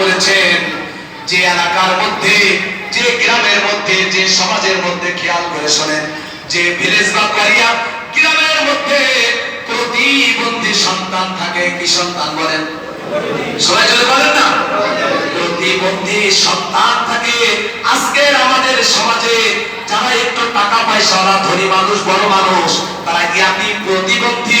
বলেছেন যে এলাকার মধ্যে, যে গ্রামের মধ্যে, যে সমাজের মধ্যে খেয়াল করে শোনেন, যে ভিলেজ বা গ্রামের মধ্যে প্রতিবন্ধী সন্তান থাকে, কি সন্তান বলেন? সবাই যদি বলেন না? প্রতিবন্ধী সন্তান থাকে। আজকের আমাদের সমাজে যারা একটু টাকা পয়সাওয়ালা ধনী মানুষ, বড় মানুষ, তারা জ্ঞানী প্রতিবন্ধী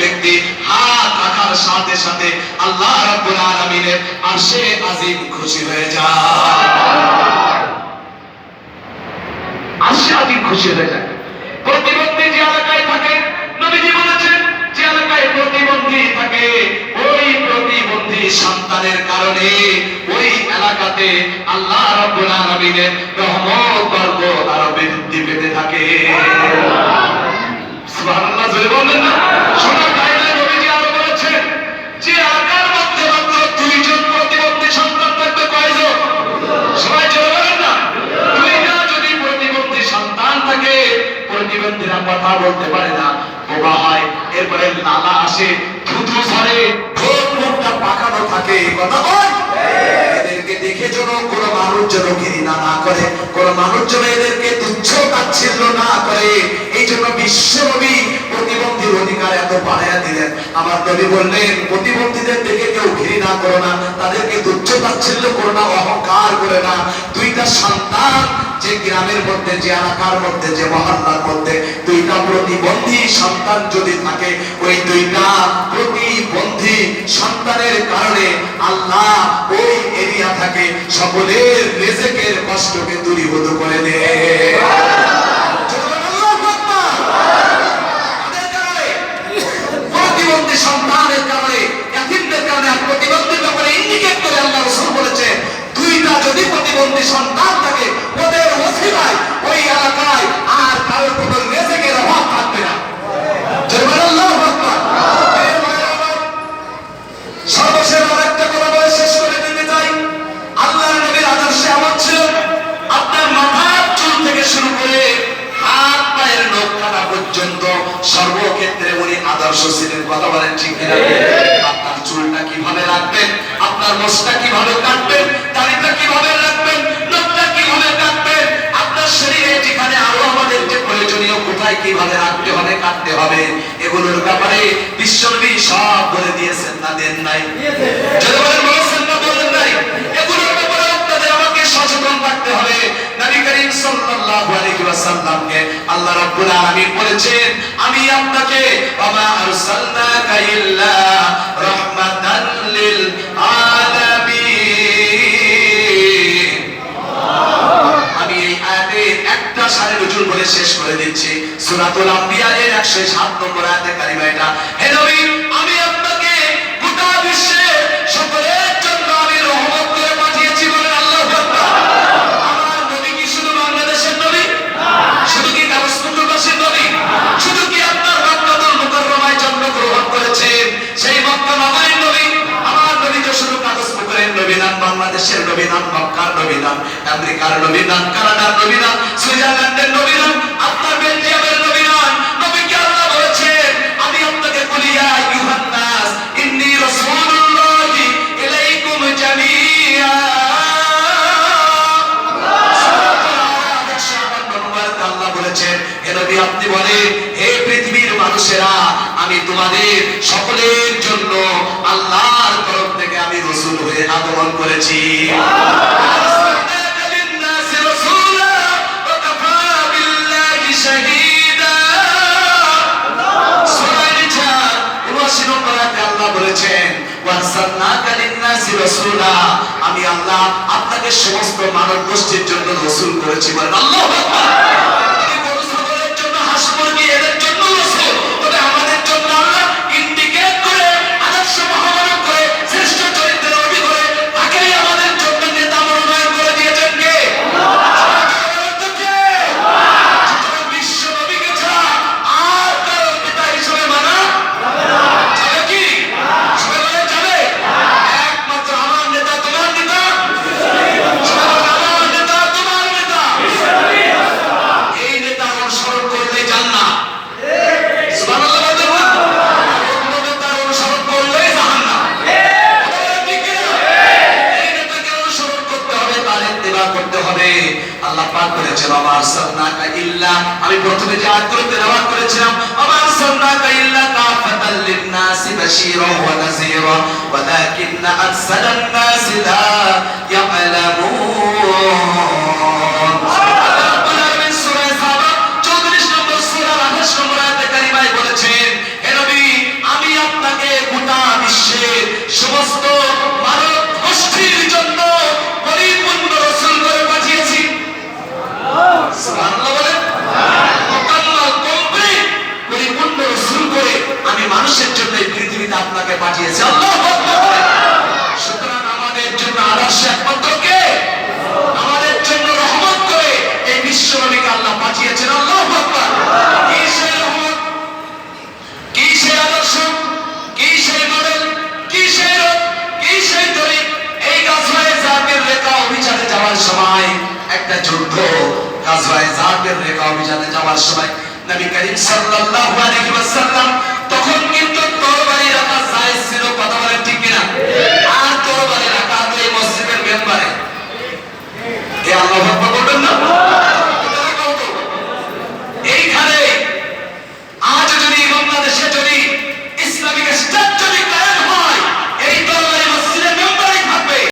ব্যক্তি হাত রাখার সাথে সাথে আল্লাহ রাব্বুল আলামিনের আরশে আজিম খুশি হয়ে যায়। আরশে আজিম খুশি হয়ে যায়। প্রতিবন্ধী যে এলাকায় থাকে, নবীজি বলেছেন, যে এলাকায় প্রতিবন্ধী থাকে, ওই প্রতিবন্ধী সন্তানের কারণে ওই এলাকাতে আল্লাহ রাব্বুল আলামিনের প্রতিবন্ধীরা কথা বলতে পারে না। বোবা হয়। এরপরে লালা আসে মুখটা পাকানো থাকে? কথা বল এদেরকে দেখে যেন কোনো মানুষ যেন ঘৃণা না করে মানুষ যেন এদেরকে তুচ্ছ তাচ্ছিল্য না করে। এই জন্য বিশ্বনবী প্রতিবন্ধীর অধিকার এত বাড়াইয়া দিলেন। আমার নবী বললেন, প্রতিবন্ধীদের দেখে কেউ ঘৃণা করো না, তাদেরকে তুচ্ছ তাচ্ছিল্য করো না, অহংকার করে না। দুইটা যে গ্রামের মধ্যে, যে এলাকার মধ্যে, যে মহল্লার মধ্যে দুইটা প্রতিবন্ধী সন্তান যদি থাকে, ওই দুইটা প্রতিবন্ধী সন্তানের কারণে আল্লাহ ওই এরিয়া থাকে সকলের রেজেকের কষ্টকে দূরীভূত করে দেয়। সন্তানের কারণে প্রতিবন্ধীর ব্যাপারে ইন্ডিকেট করে, আল্লাহ বলেছে, দুইটা যদি প্রতিবন্ধী সন্তান পর্যন্ত সর্বক্ষেত্রে উনি আদর্শ ছিলেন কথা বলেন ঠিক কিনা? আপনার চুলটা কীভাবে রাখবেন? আপনার মোষটা কীভাবে কাটবেন? দাড়িটা কীভাবে রাখবেন? নখটা কীভাবে কাটবেন? আপনার শরীরে যেখানে আরও আমাদের যে প্রয়োজনীয় কোথায় কীভাবে রাখতে হবে কাটতে হবে এগুলোর ব্যাপারে বিশ্বনবী সব বলে দিয়েছেন না দেন নাই। আল্লাহ রাব্বুল আলামিন বলেছেন, আমি আপনাকে আরসালনাকা ইল্লা লিল একটা বলে শেষ করে দিচ্ছি। সূরাতুল আম্বিয়া এর 107 নম্বর আয়াতে কারিমা এটা। হে নবী নন মক্কার নবী আমেরিকার নবী কানাডার নবী সুইজারল্যান্ডের নবী আপনার বেলজিয়ামের নবী নবীকে আল্লাহ বলেছেন, আমি আপনাকে বলি, ইয়া আইয়ুহান নাস ইন্নী রাসূলুল্লাহি ইলাইকুম জামিআ। আল্লাহ বলেছেন, হে নবী, আপনি বলেন, হে পৃথিবীর মানুষেরা, আমি তোমাদের সকলের জন্য আল্লাহর তরফ থেকে আমি হয়ে আগমন করেছি। আমি আল্লাহ আপনাকে সমস্ত মানব গোষ্ঠীর জন্য রসুল করেছি বলেন আল্লাহ আল্লাহ পাক বলেছেন আমার সান্নাকা ইল্লা আমি প্রথমে যে আয়াতগুলো তেলাওয়াত করেছিলাম আমার সান্নাকা ইল্লা কাফাতাল লিন-নাসি বাশীরান ওয়া নাযীরা ওয়ালাকিন্না আকসারান নাসি লা ইয়া'লামুন আপনাকে আল্লাহু সুতরাং আমাদের জন্য আদর্শ একমাত্র কে? আমাদের জন্য রহমত করে এই বিশ্বনবীকে আল্লাহ আল্লাহু অভিযানে যাওয়ার সময়, একটা অভিযানে যাওয়ার সময় নবী করিম সাল্লাল্লাহু আলাইহি ওয়াসাল্লাম তখন কিন্তু ছিল কথা বলেন ঠিক কিনা? আর তোর রাখা না এই মসজিদের মেম্বারে।